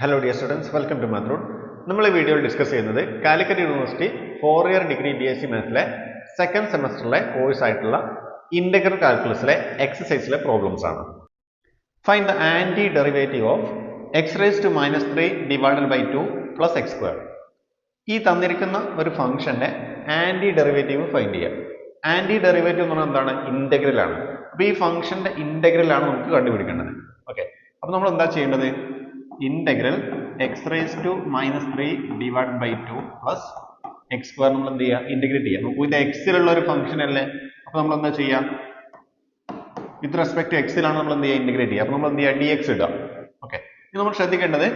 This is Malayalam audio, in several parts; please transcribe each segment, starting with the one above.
Hello dear students welcome to മാത്രൂൺ നമ്മൾ ഈ വീഡിയോയിൽ ഡിസ്കസ് ചെയ്യുന്നത് Calicut university four year degree B S C മാത്സിലെ second സെമസ്റ്ററിലെ കോഴ്സ് ആയിട്ടുള്ള ഇന്റഗ്രൽ കാൽക്കുലസിലെ എക്സസൈസിലെ പ്രോബ്ലംസ് ആണ്. Find the anti derivative of x raise to minus three divided by two plus x square ഈ തന്നിരിക്കുന്ന ഒരു ഫംഗ്ഷന്റെ ആന്റി ഡെറിവേറ്റീവ് ഫൈൻഡ് ചെയ്യാം. ആന്റി ഡെറിവേറ്റീവ് എന്ന് പറഞ്ഞാൽ എന്താണ്? ഇന്റഗ്രൽ ആണ്. അപ്പോൾ ഈ ഫംഗ്ഷന്റെ ഇന്റഗ്രൽ ആണ് നമുക്ക് കണ്ടുപിടിക്കേണ്ടത്. ഓക്കെ അപ്പോൾ നമ്മൾ എന്താ ചെയ്യേണ്ടത്? Integral x raise to minus three divide by two plus x square നമ്മൾ എന്ത് ചെയ്യുക? ഇന്റഗ്രേറ്റ് ചെയ്യുക. നോക്കൂ ഇത് എക്സിലുള്ള ഒരു ഫംഗ്ഷൻ അല്ലേ? അപ്പൊ നമ്മൾ എന്താ ചെയ്യുക? വിത്ത് റെസ്പെക്ട് ടു എക്സിലാണ് നമ്മൾ എന്ത് ചെയ്യുക? ഇന്റഗ്രേറ്റ് ചെയ്യുക. അപ്പൊ നമ്മൾ എന്ത് ചെയ്യുക? ഡി എക്സ് ഇടുക. ഓക്കെ ഇത് നമ്മൾ ശ്രദ്ധിക്കേണ്ടത്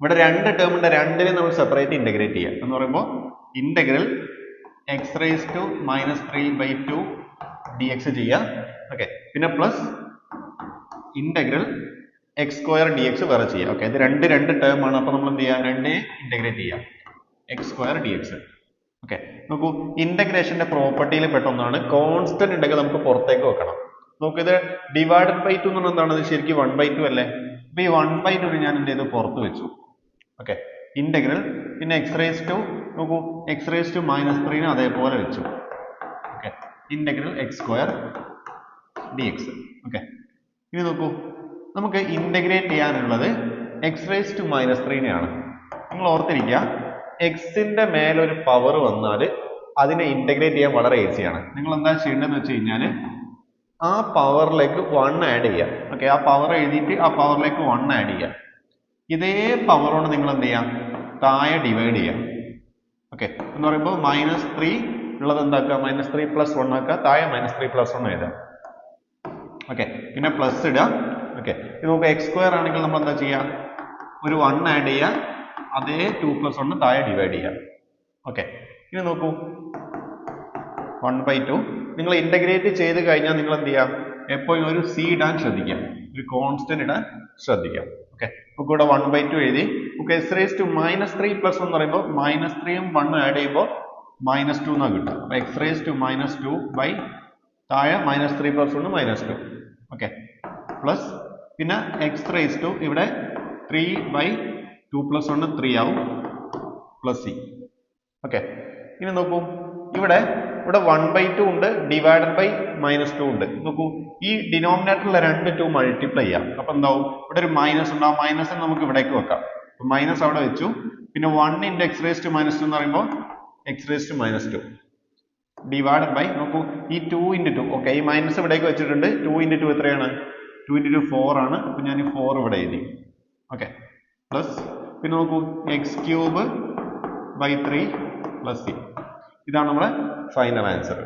ഇവിടെ രണ്ട് ടേം ഉണ്ട് രണ്ടിനെ നമ്മൾ സെപ്പറേറ്റ് ഇന്റഗ്രേറ്റ് ചെയ്യുക. എന്ന് പറയുമ്പോൾ integral x raise to minus three by two d x ചെയ്യുക. ഓക്കെ പിന്നെ plus integral x square d x വേറെ ചെയ്യുക ഓക്കെ ഇത് രണ്ട് രണ്ട് ടേം ആണ്. അപ്പോൾ നമ്മൾ എന്ത് ചെയ്യുക രണ്ടേ ഇന്റഗ്രേറ്റ് ചെയ്യുക x square d x okay നോക്കൂ ഇന്റഗ്രേഷന്റെ പ്രോപ്പർട്ടിയിൽ പെട്ടൊന്നാണ് കോൺസ്റ്റന്റ് ഉണ്ടെങ്കിൽ നമുക്ക് പുറത്തേക്ക് വെക്കണം. നോക്കൂ ഇത് ഡിവൈഡഡ് ബൈ ടു എന്ന് പറഞ്ഞാൽ എന്താണ്? ഇത് ശരിക്കും വൺ ബൈ ടു അല്ലേ? അപ്പൊ ഈ വൺ ബൈ ടു ഞാൻ എന്ത് ചെയ്തു? പുറത്ത് വെച്ചു. ഓക്കെ ഇന്റഗ്രൽ പിന്നെ എക്സ് ടു നോക്കൂ എക്സ് റേസ് ടു മൈനസ് ത്രീനെ അതേപോലെ വെച്ചു. Okay integral x square d x okay ഇനി നോക്കൂ നമുക്ക് ഇന്റഗ്രേറ്റ് ചെയ്യാനുള്ളത് എക്സ് റേസ് ടു മൈനസ് ത്രീനെയാണ് നിങ്ങൾ ഓർത്തിരിക്കുക എക്സിന്റെ മേലൊരു പവർ വന്നാൽ അതിനെ ഇന്റഗ്രേറ്റ് ചെയ്യാൻ വളരെ ഈസിയാണ് നിങ്ങൾ എന്താ ചെയ്യേണ്ടതെന്ന് വെച്ച് കഴിഞ്ഞാൽ ആ പവറിലേക്ക് വൺ ആഡ് ചെയ്യുക. ഓക്കെ ആ പവർ എഴുതിയിട്ട് ആ പവറിലേക്ക് വൺ ആഡ് ചെയ്യുക. ഇതേ പവറോട് നിങ്ങൾ എന്ത് ചെയ്യാം താഴെ ഡിവൈഡ് ചെയ്യാം ഓക്കെ എന്ന് പറയുമ്പോൾ മൈനസ് ത്രീ ഉള്ളത് എന്താക്കുക? മൈനസ് ത്രീ പ്ലസ് വൺ ആക്കുക. താഴെ മൈനസ് ത്രീ പ്ലസ് വൺ എഴുതാം ഓക്കെ പിന്നെ പ്ലസ് ഇടുക. ഓക്കെ ഇത് നമുക്ക് എക്സ് സ്ക്വയർ ആണെങ്കിൽ നമ്മൾ എന്താ ചെയ്യുക ഒരു വൺ ആഡ് ചെയ്യുക അതേ ടു പ്ലസ് വണ് താഴെ ഡിവൈഡ് ചെയ്യുക ഓക്കെ ഇനി നോക്കൂ. വൺ ബൈ ടു നിങ്ങൾ ഇന്റഗ്രേറ്റ് ചെയ്ത് കഴിഞ്ഞാൽ നിങ്ങൾ എന്ത് ചെയ്യാം? എപ്പോഴും ഒരു സി ഇടാൻ ശ്രദ്ധിക്കാം. ഒരു കോൺസ്റ്റന്റ് ഇടാൻ ശ്രദ്ധിക്കാം. ഓക്കെ നമുക്ക് ഇവിടെ വൺ ബൈ ടു എഴുതി. നമുക്ക് x raise to minus three plus എന്ന് പറയുമ്പോൾ മൈനസ് ത്രീയും വണ്ണും ആഡ് ചെയ്യുമ്പോൾ മൈനസ് ടു എന്നാണ് കിട്ടുക. അപ്പോൾ x raise to minus two by താഴെ minus three plus one minus two okay plus പിന്നെ എക്സ് റേസ് ടു ഇവിടെ three by two plus one three ആവും പ്ലസ് സി ഓക്കെ ഇനി നോക്കൂ. ഇവിടെ ഇവിടെ വൺ ബൈ ടു ഉണ്ട് ഡിവൈഡഡ് ബൈ മൈനസ് ടു ഉണ്ട്. നോക്കൂ. ഈ ഡിനോമിനേറ്ററിലെ രണ്ട് ടു മൾട്ടിപ്ലൈ ചെയ്യാം. അപ്പൊ എന്താവും? ഇവിടെ ഒരു മൈനസ് ഉണ്ടാവും മൈനസ് നമുക്ക് ഇവിടേക്ക് വെക്കാം. മൈനസ് അവിടെ വെച്ചു. പിന്നെ one into x raise to minus two എന്ന് പറയുമ്പോൾ x raise to minus two divided by നോക്കൂ. ഈ ടു ഇന്റു ടു ഓക്കെ ഈ മൈനസ് ഇവിടേക്ക് വെച്ചിട്ടുണ്ട്. ടു ഇന്റു ടു എത്രയാണ്? ടു ഇന്റു ടു ഫോർ ആണ്. അപ്പൊ ഞാൻ ഫോർ ഇവിടെ എഴുതി. ഓക്കെ പ്ലസ് പിന്നെ നോക്കൂ x cube by three plus C ഇതാണ് നമ്മുടെ ഫൈനൽ ആൻസർ